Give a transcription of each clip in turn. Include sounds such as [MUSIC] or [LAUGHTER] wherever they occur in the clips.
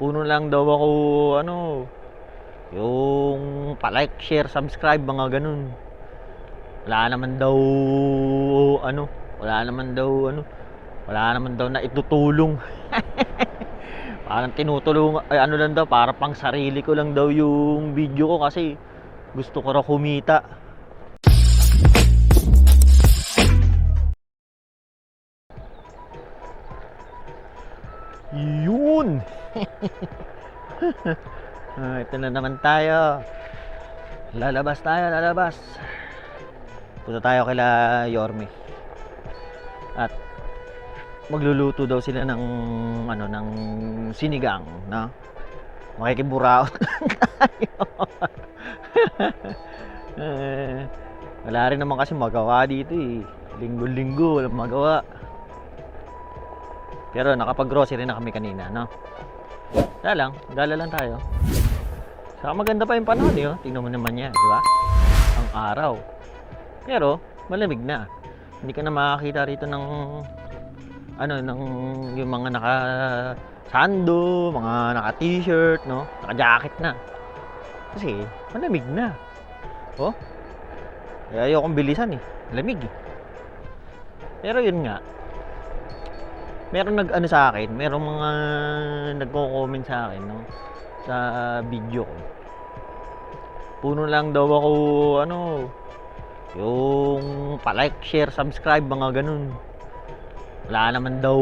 Puno lang daw ako, ano, yung pa-like, share, subscribe, mga ganun. Wala naman daw, ano, wala naman daw, ano, wala naman daw na itutulong. [LAUGHS] Parang tinutulong, ay ano lang daw, para pang sarili ko lang daw yung video ko kasi gusto ko raw kumita. Yun! [LAUGHS] ah, ito na naman tayo. Lalabas tayo, lalabas. Punta tayo kila Yorme. At magluluto daw sila ng ano ng sinigang, no? Makikiburaot [LAUGHS] tayo. [LAUGHS] Eh, wala rin naman kasi magawa dito eh. Linggo-linggo, walang magawa. Pero nakapag-grocery na kami kanina, no? Wala lang, gala lang tayo. Saka maganda pa yung panahon, eh, oh. Tingnan mo naman yan, di ba? Ang araw. Pero, malamig na. Hindi ka na makakita rito ng ano, ng yung mga naka sando, mga naka t-shirt, no? Naka jacket na. Kasi, malamig na. Oh? Kaya ayokong bilisan eh. Lamig eh. Pero yun nga, meron nag ano sa akin, merong mga nagko-comment sa akin no sa video ko. Puno lang daw ako ano yung pa-like, share, subscribe mga ganun. Wala naman daw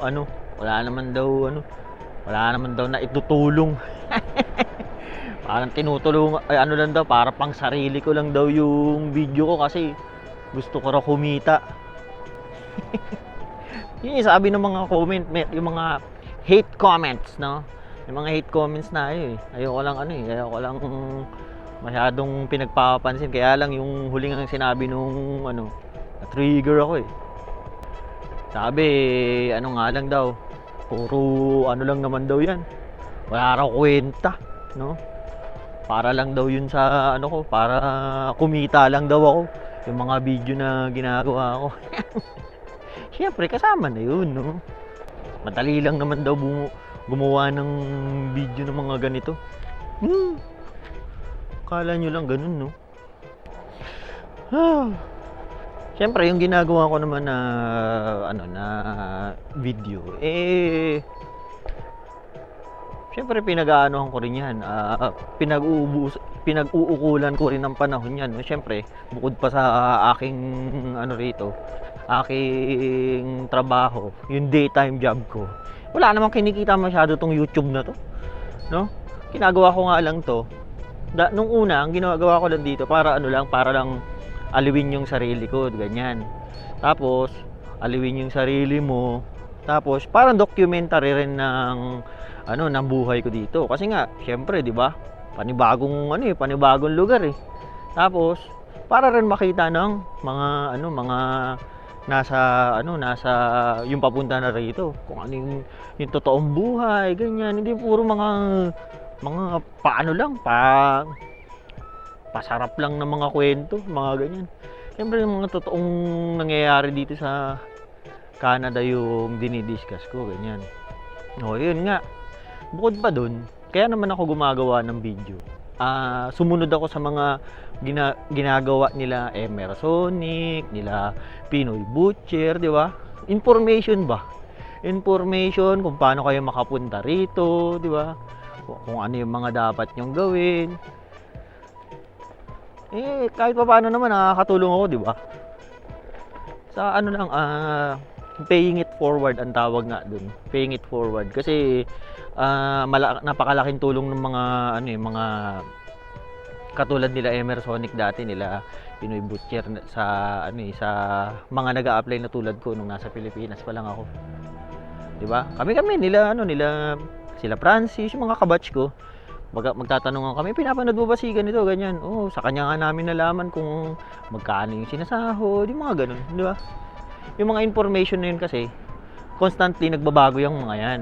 ano, wala naman daw ano, wala naman daw na itutulong. [LAUGHS] Parang tinutulong ay ano lang daw para pang sarili ko lang daw yung video ko kasi gusto ko raw kumita. [LAUGHS] Yun yung sabi ng mga comment, yung mga hate comments, no? Yung mga hate comments na ayo eh. Ayoko lang ano eh, ayoko lang masyadong pinagpapansin. Kaya lang yung huling ang sinabi nung ano, na-trigger ako eh. Sabi, ano nga lang daw, puro ano lang naman daw yan. Wala raw kwenta, no? Para lang daw yun sa ano ko, para kumita lang daw ako. Yung mga video na ginagawa ko. [LAUGHS] Siyempre, kasama na yun, no? Madali lang naman daw bumu- gumawa ng video ng mga ganito. Hmm. Kala nyo lang ganun, no? Ah. Siyempre, yung ginagawa ko naman na, ano, na video, eh, Siyempre pinag-aanohan ko rin 'yan. Ah, pinag-uubos pinag-uukulan ko rin ng panahon 'yan. Siyempre, bukod pa sa aking ano rito, aking trabaho, yung daytime job ko. Wala namang kinikita masyado tong YouTube na to. No? Ginagawa ko nga lang to. Da, nung una, ang ginagawa ko lang dito para ano lang, para lang aliwin yung sarili ko, ganyan. Tapos, aliwin yung sarili mo. Tapos, parang documentary rin ng ano ng buhay ko dito kasi nga syempre 'di ba panibagong ano eh panibagong lugar eh tapos para rin makita ng mga ano mga nasa ano nasa yung papunta na rito kung ano yung, yung totoong buhay ganyan. Hindi puro mga mga paano lang pa pasarap lang ng mga kwento mga ganyan. Syempre yung mga totoong nangyayari dito sa Canada yung dinidiscuss ko ganyan. Oh yun nga. Bukod pa dun, kaya naman ako gumagawa ng video. Ah, sumunod ako sa mga gina, ginagawa nila Emersonic, nila Pinoy Butcher, di ba? Information ba? Information kung paano kayo makapunta rito, di ba? Kung, ano yung mga dapat nyong gawin. Eh, kahit pa paano naman, nakakatulong ako, di ba? Sa ano lang, ah, paying it forward ang tawag nga dun. Paying it forward. Kasi, ah mala- napakalaking tulong ng mga ano eh, mga katulad nila Emersonic dati nila Pinoy Butcher sa ano eh, sa mga nag-a-apply na tulad ko nung nasa Pilipinas pa lang ako. 'Di ba? Kami kami nila ano nila sila Francis, yung mga kabatch ko. Mag magtatanungan kami, pinapanood mo ba si ganito, ganyan. Oh, sa kanya nga namin nalaman kung magkano yung sinasahod, yung mga ganun, di ba? Yung mga information na yun kasi, constantly nagbabago yung mga yan.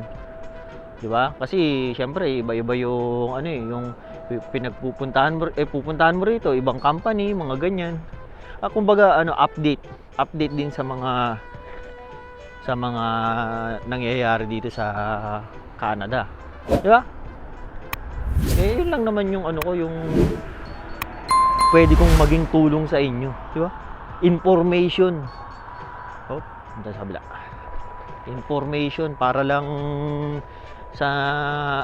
'di ba? Kasi syempre iba-iba yung ano eh, yung pi- pinagpupuntahan mo eh pupuntahan mo rito, ibang company, mga ganyan. Ah, kumbaga ano, update, update din sa mga sa mga nangyayari dito sa Canada. Di ba? Eh, yun lang naman yung ano ko, yung pwede kong maging tulong sa inyo. Di ba? Information. Punta sa kabila. Information para lang sa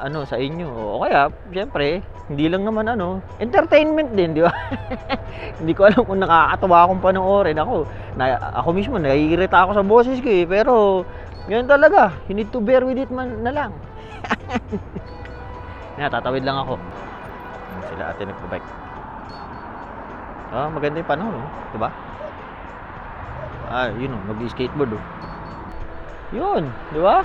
ano sa inyo. O kaya, syempre, hindi lang naman ano, entertainment din, di ba? [LAUGHS] hindi ko alam kung nakakatawa akong panoorin ako. Na, ako mismo naiirita ako sa boses ko eh, pero yun talaga, you need to bear with it man na lang. [LAUGHS] Yan, tatawid lang ako. Sila ate nagpo-bike. Ah, maganda yung panahon, oh. di ba? Ah, yun oh, nag-skateboard oh. Yun, di ba?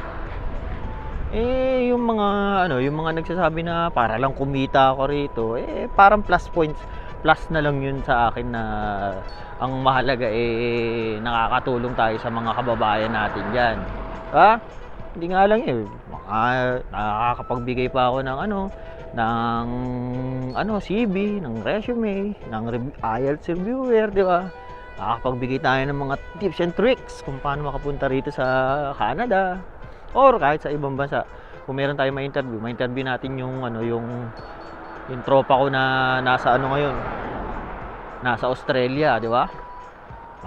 Eh, yung mga ano, yung mga nagsasabi na para lang kumita ako rito, eh parang plus points, plus na lang yun sa akin na ang mahalaga eh nakakatulong tayo sa mga kababayan natin diyan. Ha? Hindi nga lang eh, mga, nakakapagbigay pa ako ng ano, ng ano, CV, ng resume, ng IELTS reviewer, di ba? Nakakapagbigay tayo ng mga tips and tricks kung paano makapunta rito sa Canada or kahit sa ibang bansa. Kung meron tayong ma-interview, ma-interview natin yung ano, yung yung tropa ko na nasa ano ngayon, nasa Australia, di ba?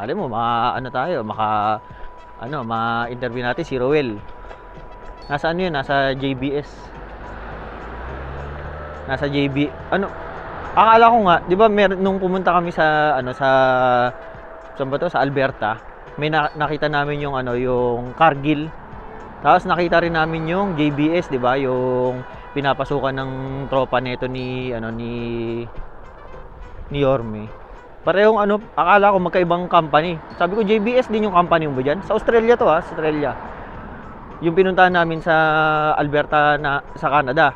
Alam mo, maka, ano tayo, maka, ano, ma-interview natin si Roel. Nasa ano yun, nasa JBS. Nasa JB, ano, akala ko nga, di ba, meron, nung pumunta kami sa, ano, sa, saan ba sa Alberta, may na- nakita namin yung, ano, yung Cargill. Tapos nakita rin namin yung JBS, di ba, yung pinapasukan ng tropa nito ni, ano, ni, ni Yorme. Parehong ano, akala ko magkaibang company. Sabi ko JBS din yung company mo ba dyan? Sa Australia to ha, sa Australia. Yung pinuntahan namin sa Alberta na sa Canada.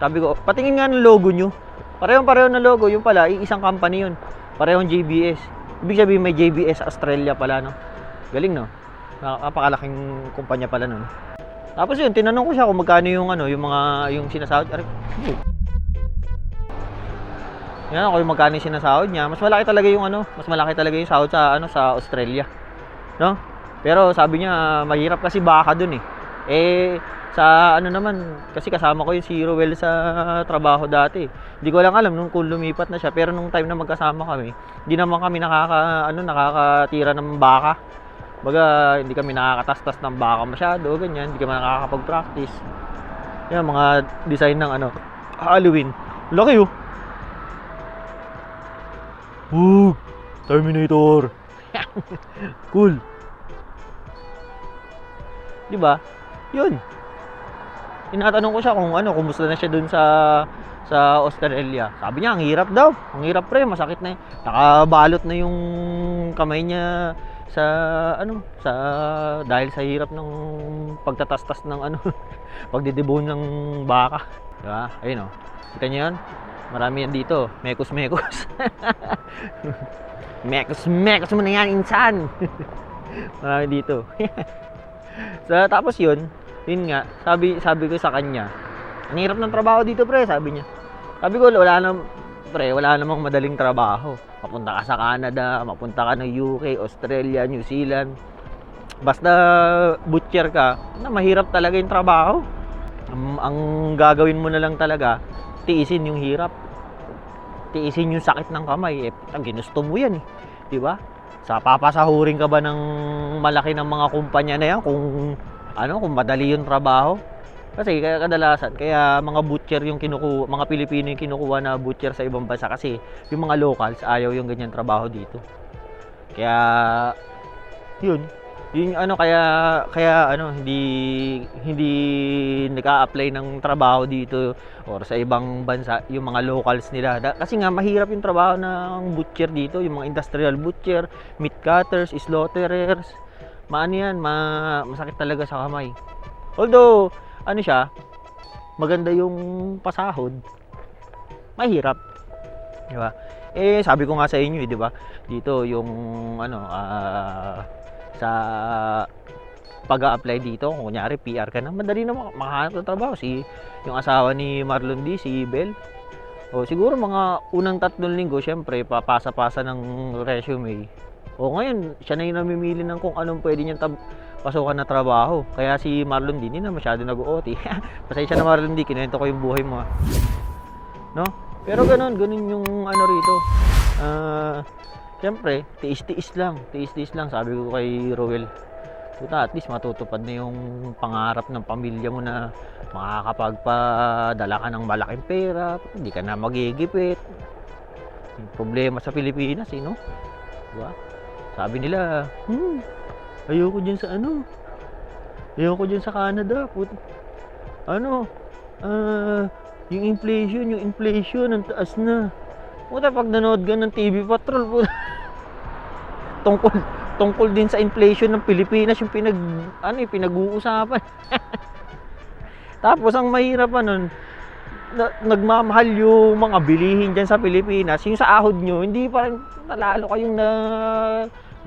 Sabi ko, patingin nga ng logo nyo. Parehong pareho na logo, yung pala, isang company yun. Parehong JBS. Ibig sabihin may JBS Australia pala, no? Galing, no? Napakalaking kumpanya pala nun. Tapos yun, tinanong ko siya kung magkano yung ano, yung mga yung sinasahod. Aray, oh. Yan ako yung magkano yung sinasahod niya. Mas malaki talaga yung ano, mas malaki talaga yung sahod sa ano sa Australia. No? Pero sabi niya mahirap kasi baka doon eh. Eh sa ano naman, kasi kasama ko yung si Ruel sa trabaho dati. Hindi ko lang alam nung kung lumipat na siya, pero nung time na magkasama kami, hindi naman kami nakaka ano nakakatira ng baka. Baga, hindi kami nakakatastas ng baka masyado, ganyan, hindi kami nakakapag-practice. Yan, mga design ng ano, Halloween. Laki oh. Woo! Terminator. [LAUGHS] cool. 'Di ba? 'Yun. Tinatanong ko siya kung ano, kumusta na siya dun sa sa Australia. Sabi niya, ang hirap daw. Ang hirap pre, masakit na. Nakabalot na yung kamay niya sa ano, sa dahil sa hirap ng pagtatastas ng ano, [LAUGHS] pagdidibon ng baka. 'Di ba? Ayun oh. Kita niyo 'yan? Marami yan dito. Mekos [LAUGHS] mekos. mekos mekos mo na yan, insan. [LAUGHS] Marami dito. so, tapos yun, yun nga, sabi, sabi ko sa kanya, ang hirap ng trabaho dito pre, sabi niya. Sabi ko, wala na, pre, wala namang madaling trabaho. Mapunta ka sa Canada, mapunta ka ng UK, Australia, New Zealand. Basta butcher ka, na mahirap talaga yung trabaho. Ang, ang gagawin mo na lang talaga, tiisin yung hirap. Tiisin yung sakit ng kamay. Eh, ginusto mo yan eh. Di ba? Sa papasahurin ka ba ng malaki ng mga kumpanya na yan kung ano, kung madali yung trabaho? Kasi kaya kadalasan, kaya mga butcher yung kinukuha, mga Pilipino yung kinukuha na butcher sa ibang bansa kasi yung mga locals ayaw yung ganyan trabaho dito. Kaya yun, yun ano kaya kaya ano hindi hindi nag-a-apply ng trabaho dito or sa ibang bansa yung mga locals nila. Kasi nga mahirap yung trabaho ng butcher dito, yung mga industrial butcher, meat cutters, slaughterers. Maano yan, ma masakit talaga sa kamay. Although ano siya, maganda yung pasahod. Mahirap. Di ba? Eh sabi ko nga sa inyo, eh, di ba? Dito yung ano ah, sa pag-a-apply dito, kung kunyari PR ka na, madali na mak- makahanap ng trabaho. Si, yung asawa ni Marlon D, si Bel. O siguro mga unang tatlong linggo, syempre, papasa-pasa ng resume. O ngayon, siya na yung namimili ng kung anong pwede niyang tab- pasukan na trabaho. Kaya si Marlon din, hindi na masyado nag-OT. [LAUGHS] Pasensya na Marlon din, kinuwento ko yung buhay mo. ah. No? Pero ganun, ganun yung ano rito. Ah, Siyempre, tiis-tiis lang. Tiis-tiis lang. Sabi ko kay Roel, Puta, at least matutupad na yung pangarap ng pamilya mo na makakapagpadala ka ng malaking pera. Hindi ka na magigipit. Yung problema sa Pilipinas, eh, no? Diba? Sabi nila, hmm, ayoko dyan sa ano. Ayoko dyan sa Canada. Put ano, ah, yung inflation, yung inflation, ang taas na. Puta, pag nanood ka ng TV Patrol, puta, [LAUGHS] tungkol, tungkol din sa inflation ng Pilipinas yung pinag, ano eh, pinag-uusapan. [LAUGHS] Tapos, ang mahirap pa nun, na, nagmamahal yung mga bilihin dyan sa Pilipinas, yung sa ahod nyo, hindi pa rin lalo kayong na,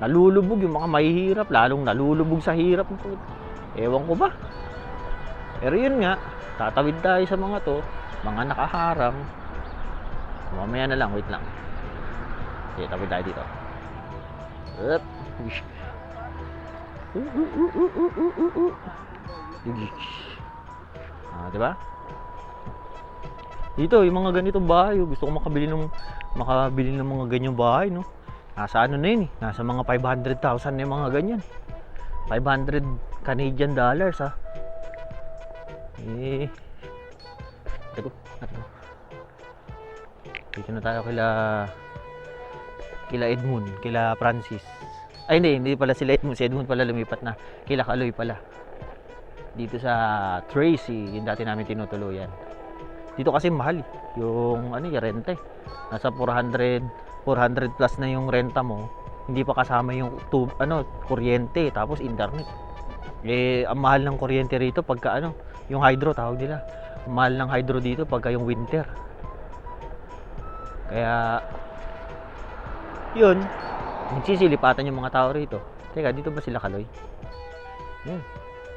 nalulubog yung mga mahihirap, lalong nalulubog sa hirap. Ewan ko ba? Pero yun nga, tatawid tayo sa mga to, mga nakaharang. Mamaya na lang, wait lang. Okay, tawid tayo dito. Up. Uh, uh, uh, uh, uh, uh, uh. Ah, di ba? Dito, yung mga ganitong bahay, oh, gusto ko makabili ng makabili ng mga ganyang bahay, no? Nasa ano na yun eh, nasa mga 500,000 na yung mga ganyan. 500 Canadian dollars, ha? Eh, Teko, ano? Dito na tayo kila kila Edmund, kila Francis. Ay hindi, hindi pala sila Edmund, si Edmund pala lumipat na. Kila Kaloy pala. Dito sa Tracy, yung dati namin tinutuluyan. Dito kasi mahal eh. yung ano, yung renta eh. Nasa 400 400 plus na yung renta mo. Hindi pa kasama yung tub, ano, kuryente, tapos internet. Eh, ang mahal ng kuryente rito pagka ano, yung hydro tawag nila. Mahal ng hydro dito pagka yung winter. Kaya yun, nagsisilipatan yung mga tao rito. Teka, dito ba sila kaloy? Yun.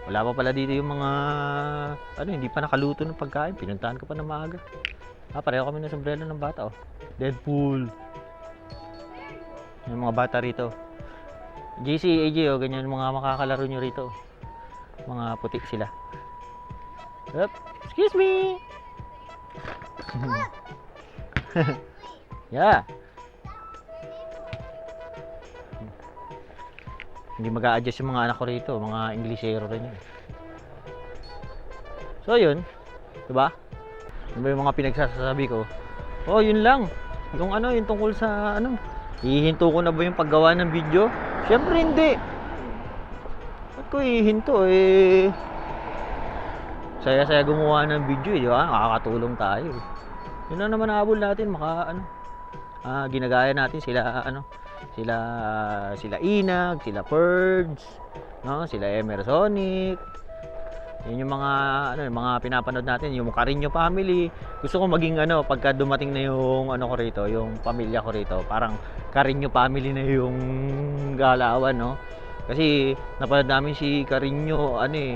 Wala pa pala dito yung mga ano, hindi pa nakaluto ng pagkain. Pinuntahan ko pa na maaga. Ah, pareho kami ng sombrero ng bata oh. Deadpool. Yung mga bata rito. JC, AJ oh, ganyan mga makakalaro nyo rito. Mga puti sila. Up. Excuse me. [LAUGHS] yeah. Hindi mag adjust yung mga anak ko rito, mga Inglesero rin yun. So yun, 'di ba? Ano ba yung mga pinagsasabi ko? Oh, yun lang. Yung ano, yung tungkol sa ano, hihinto ko na ba yung paggawa ng video? Syempre hindi. Ba't ko hihinto eh? Saya-saya gumawa ng video eh, di ba? Nakakatulong tayo. eh. Yun na naman naabol natin, maka ano, ah, ginagaya natin sila ano, sila sila Inag, sila Purge, no? Sila Emersonic. Yun yung mga ano, yung mga pinapanood natin, yung Carino family. Gusto ko maging ano, pagka dumating na yung ano ko rito, yung pamilya ko rito, parang Carino family na yung galawan, no? Kasi napanood namin si Carino, ano eh,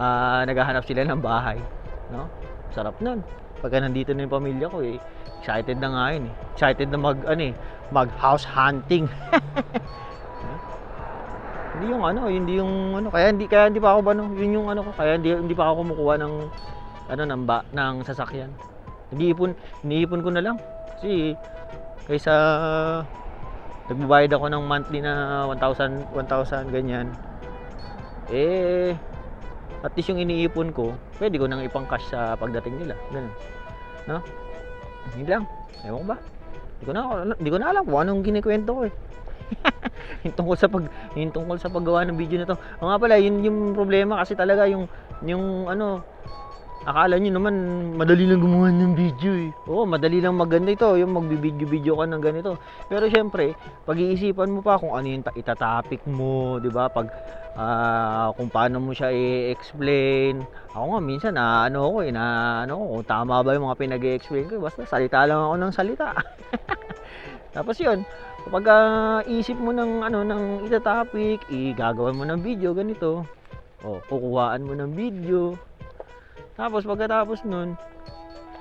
ah, naghahanap sila ng bahay, no? Sarap nun. Pagka nandito na yung pamilya ko, eh, excited na nga yun, eh. Excited na mag, ano eh, mag house hunting. [LAUGHS] hindi yung ano, hindi yung ano, kaya hindi kaya hindi pa ako ba no, yun yung ano ko, kaya hindi hindi pa ako kumukuha ng ano ng ba, ng sasakyan. Iniipon, iniipon ko na lang. Kasi kaysa nagbabayad ako ng monthly na 1,000 1,000 ganyan. Eh at least yung iniipon ko, pwede ko nang ipang cash sa pagdating nila. Ganun. No? Hindi lang. Ewan ko ba? Hindi ko na, hindi ko na alam kung anong kinikwento ko eh. [LAUGHS] [LAUGHS] yung tungkol sa pag yung tungkol sa paggawa ng video na to. O nga pala, yun yung problema kasi talaga yung yung ano akala nyo naman madali lang gumawa ng video eh. Oo, madali lang maganda ito, yung magbibideo-video ka ng ganito. Pero syempre, pag-iisipan mo pa kung ano yung ta- itatopic mo, 'di ba? Pag ah, kung paano mo siya i-explain. Ako nga minsan na ano ako eh, na ano kung tama ba yung mga pinag-i-explain ko, basta salita lang ako ng salita. [LAUGHS] Tapos 'yun, kapag ah, isip mo ng ano ng itatopic, igagawan mo ng video ganito. O, kukuhaan mo ng video. Tapos pagkatapos nun,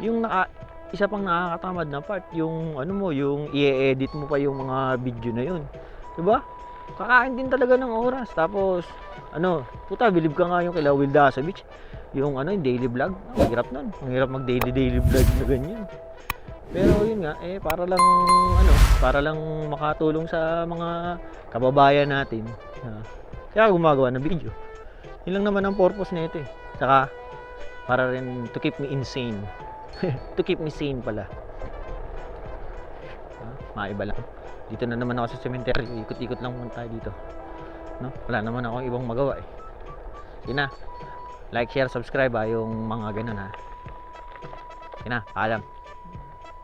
yung naka, isa pang nakakatamad na part, yung ano mo, yung i-edit mo pa yung mga video na yun. 'Di ba? kakain din talaga ng oras. Tapos, ano, puta, bilib ka nga yung kila Will Dasovich. Yung ano, yung daily vlog. Ang hirap nun. Ang hirap mag daily daily vlog na ganyan. Pero yun nga, eh, para lang, ano, para lang makatulong sa mga kababayan natin. na kaya gumagawa ng video. Yun lang naman ang purpose nito eh. Saka, para rin to keep me insane. [LAUGHS] to keep me sane pala. Ah, maiba lang. Dito na naman ako sa cemetery. Ikot-ikot lang muna tayo dito. No? Wala naman ako ibang magawa eh. Sige na. Like, share, subscribe ha, yung mga ganun ha. Sige na, paalam.